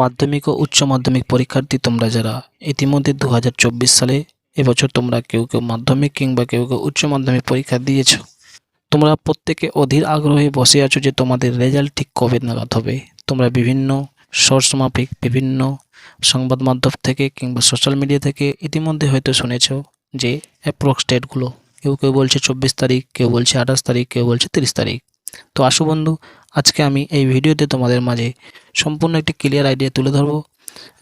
মাধ্যমিক ও উচ্চ মাধ্যমিক পরীক্ষার্থী তোমরা যারা ইতিমধ্যে দু হাজার চব্বিশ সালে এবছর তোমরা কেউ কেউ মাধ্যমিক কিংবা কেউ কেউ উচ্চ মাধ্যমিক পরীক্ষা দিয়েছ, তোমরা প্রত্যেকে অধীর আগ্রহে বসে আছো যে তোমাদের রেজাল্ট ঠিক কবে নাগাদ হবে। তোমরা বিভিন্ন সোর্স মাফিক, বিভিন্ন সংবাদ মাধ্যম থেকে কিংবা সোশ্যাল মিডিয়া থেকে ইতিমধ্যে হয়তো শুনেছ যে অ্যাপ্রক্স ডেটগুলো। কেউ কেউ বলছে চব্বিশ তারিখ, কেউ বলছে আঠাশ তারিখ, কেউ বলছে তিরিশ তারিখ। তো আসো বন্ধু আজকে আমি এই ভিডিওতে তোমাদের মাঝে সম্পূর্ণ একটি ক্লিয়ার আইডিয়া তুলে ধরবো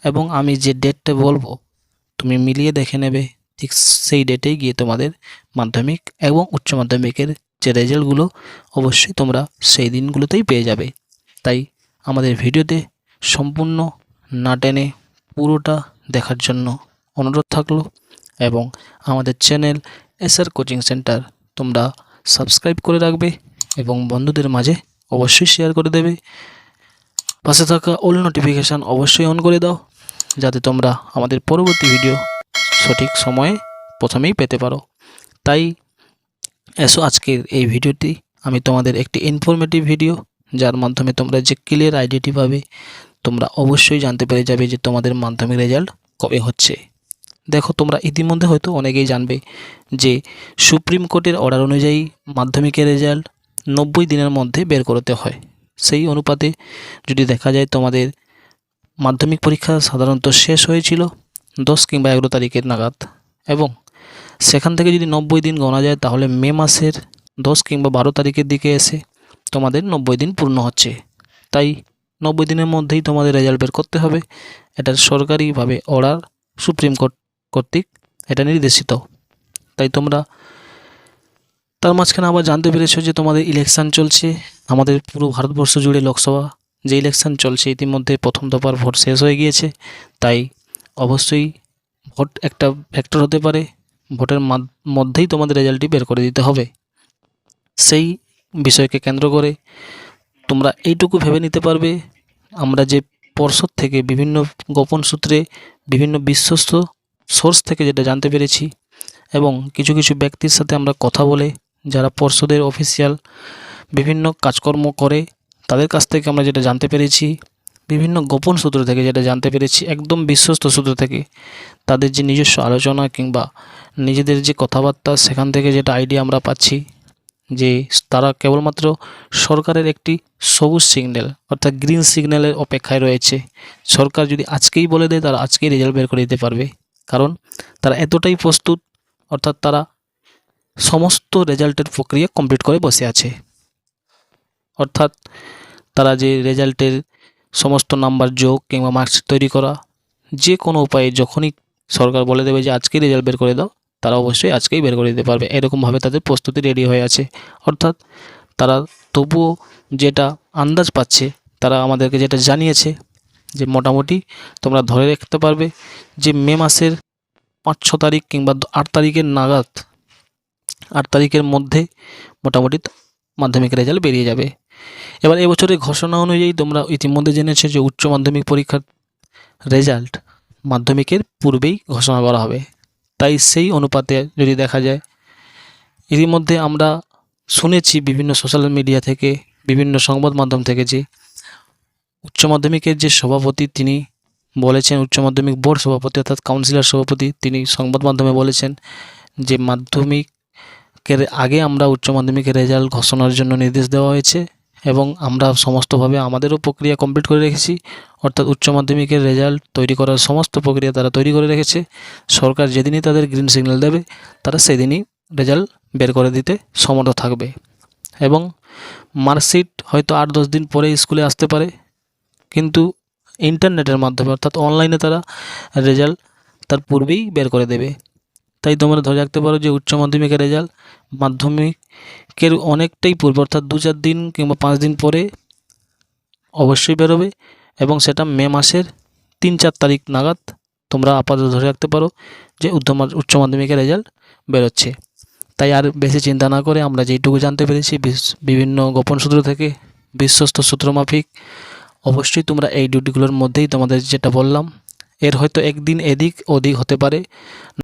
এবং আমি যে ডেটটা বলব, তুমি মিলিয়ে দেখে নেবে, ঠিক সেই ডেটেই গিয়ে তোমাদের মাধ্যমিক এবং উচ্চ মাধ্যমিকের যে রেজাল্টগুলো অবশ্যই তোমরা সেই দিনগুলোতেই পেয়ে যাবে। তাই আমাদের ভিডিওতে সম্পূর্ণ না টেনে পুরোটা দেখার জন্য অনুরোধ থাকল এবং আমাদের চ্যানেল এসআর কোচিং সেন্টার তোমরা সাবস্ক্রাইব করে রাখবে এবং বন্ধুদের মাঝে অবশ্যই শেয়ার করে দেবে। পাশে থাকা অল নোটিফিকেশান অবশ্যই অন করে দাও, যাতে তোমরা আমাদের পরবর্তী ভিডিও সঠিক সময়ে প্রথমেই পেতে পারো। তাই এসো আজকের এই ভিডিওটি আমি তোমাদের একটি ইনফরমেটিভ ভিডিও যার মাধ্যমে তোমরা যে ক্লিয়ার আইডিয়াটি পাবে, তোমরা অবশ্যই জানতে পেরে যাবে যে তোমাদের মাধ্যমিক রেজাল্ট কবে হচ্ছে। দেখো, তোমরা ইতিমধ্যে হয়তো অনেকেই জানবে যে সুপ্রিম কোর্টের অর্ডার অনুযায়ী মাধ্যমিকের রেজাল্ট নব্বই দিনের মধ্যে বের করতে হয়। সেই অনুপাতে যদি দেখা যায় তোমাদের মাধ্যমিক পরীক্ষা সাধারণত শেষ হয়েছিল দশ কিংবা এগারো তারিখের নাগাদ এবং সেখান থেকে যদি নব্বই দিন গণা যায় তাহলে মে মাসের দশ কিংবা বারো তারিখের দিকে এসে তোমাদের নব্বই দিন পূর্ণ হচ্ছে। তাই নব্বই দিনের মধ্যেই তোমাদের রেজাল্ট বের করতে হবে। এটা সরকারিভাবে অর্ডার সুপ্রিম কোর্ট কর্তৃক এটা নির্দেশিত। তাই তোমরা তার মাঝখানে আবার জানতে পেরেছ যে তোমাদের ইলেকশান চলছে। আমাদের পুরো ভারতবর্ষ জুড়ে লোকসভা যে ইলেকশান চলছে, ইতিমধ্যে প্রথম দফার ভোট শেষ হয়ে গিয়েছে। তাই অবশ্যই ভোট একটা ফ্যাক্টর হতে পারে। ভোটের মধ্যেই তোমাদের রেজাল্টটি বের করে দিতে হবে। সেই বিষয়কে কেন্দ্র করে তোমরা এইটুকু ভেবে নিতে পারবে, আমরা যে পর্ষদ থেকে বিভিন্ন গোপন সূত্রে, বিভিন্ন বিশ্বস্ত সোর্স থেকে যেটা জানতে পেরেছি, এবং কিছু কিছু ব্যক্তির সাথে আমরা কথা বলে যারা পর্ষদের অফিসিয়াল বিভিন্ন কাজকর্ম করে, তাদের কাছ থেকে আমরা যেটা জানতে পেরেছি, বিভিন্ন গোপন সূত্র থেকে যেটা জানতে পেরেছি, একদম বিশ্বস্ত সূত্র থেকে, তাদের যে নিজস্ব আলোচনা কিংবা নিজেদের যে কথাবার্তা, সেখান থেকে যেটা আইডিয়া আমরা পাচ্ছি যে তারা কেবলমাত্র সরকারের একটি সবুজ সিগন্যাল অর্থাৎ গ্রিন সিগন্যালের অপেক্ষায় রয়েছে। সরকার যদি আজকেই বলে দেয়, তারা আজকেই রেজাল্ট বের করে দিতে পারবে। কারণ তারা এতটাই প্রস্তুত, অর্থাৎ তারা সমস্ত রেজাল্টের প্রক্রিয়া কমপ্লিট করে বসে আছে। অর্থাৎ তারা যে রেজাল্টের সমস্ত নাম্বার যোগ কিংবা মার্কশিট তৈরি করা, যে কোনো উপায়ে যখনই সরকার বলে দেবে যে আজকেই রেজাল্ট বের করে দাও, তারা অবশ্যই আজকেই বের করে দিতে পারবে। এরকমভাবে তাদের প্রস্তুতি রেডি হয়ে আছে। অর্থাৎ তারা তবুও যেটা আন্দাজ পাচ্ছে, তারা আমাদেরকে যেটা জানিয়েছে যে মোটামুটি তোমরা ধরে রাখতে পারবে যে মে মাসের পাঁচ ছ তারিখ কিংবা আট তারিখের নাগাদ আট তারিখের মধ্যে মোটামুটি মাধ্যমিক রেজাল্ট বেরিয়ে যাবে। এবার এবছরের ঘোষণা অনুযায়ী তোমরা ইতিমধ্যে জেনেছো যে উচ্চ মাধ্যমিক পরীক্ষার রেজাল্ট মাধ্যমিকের পূর্বেই ঘোষণা করা হবে। তাই সেই অনুপাতে যদি দেখা যায়, ইতিমধ্যে আমরা শুনেছি বিভিন্ন সোশ্যাল মিডিয়া থেকে, বিভিন্ন সংবাদ মাধ্যম থেকে যে উচ্চ মাধ্যমিকের যে সভাপতি তিনি বলেছেন, উচ্চ মাধ্যমিক বোর্ড সভাপতি অর্থাৎ কাউন্সিলর সভাপতি তিনি সংবাদ মাধ্যমে বলেছেন যে মাধ্যমিকের আগে আমরা উচ্চ মাধ্যমিকের রেজাল্ট ঘোষণার জন্য নির্দেশ দেওয়া হয়েছে এবং আমরা সমস্তভাবে আমাদেরও প্রক্রিয়া কমপ্লিট করে রেখেছি। অর্থাৎ উচ্চ মাধ্যমিকের রেজাল্ট তৈরি করার সমস্ত প্রক্রিয়া তারা তৈরি করে রেখেছে। সরকার যেদিনই তাদের গ্রিন সিগন্যাল দেবে, তারা সেদিনই রেজাল্ট বের করে দিতে সমর্থ থাকবে। এবং মার্কশিট হয়তো আট দশ দিন পরে স্কুলে আসতে পারে, কিন্তু ইন্টারনেটের মাধ্যমে অর্থাৎ অনলাইনে তারা রেজাল্ট তার পূর্বেই বের করে দেবে। তাই তোমরা ধরে রাখতে পারো যে উচ্চ মাধ্যমিকের রেজাল্ট মাধ্যমিকের অনেকটাই পূর্বে, অর্থাৎ দু চার দিন কিংবা পাঁচ দিন পরে অবশ্যই বেরোবে এবং সেটা মে মাসের তিন চার তারিখ নাগাদ তোমরা আপাতত ধরে রাখতে পারো যে উচ্চ মাধ্যমিকের রেজাল্ট বেরোচ্ছে। তাই আর বেশি চিন্তা না করে আমরা যেইটুকু জানতে পেরেছি বিভিন্ন গোপন সূত্র থেকে, বিশ্বস্ত সূত্র মাফিক, অবশ্যই তোমরা এই ডিউটিগুলোর মধ্যেই তোমাদের যেটা বললাম, এর হয়তো একদিন এদিক ওদিক হতে পারে।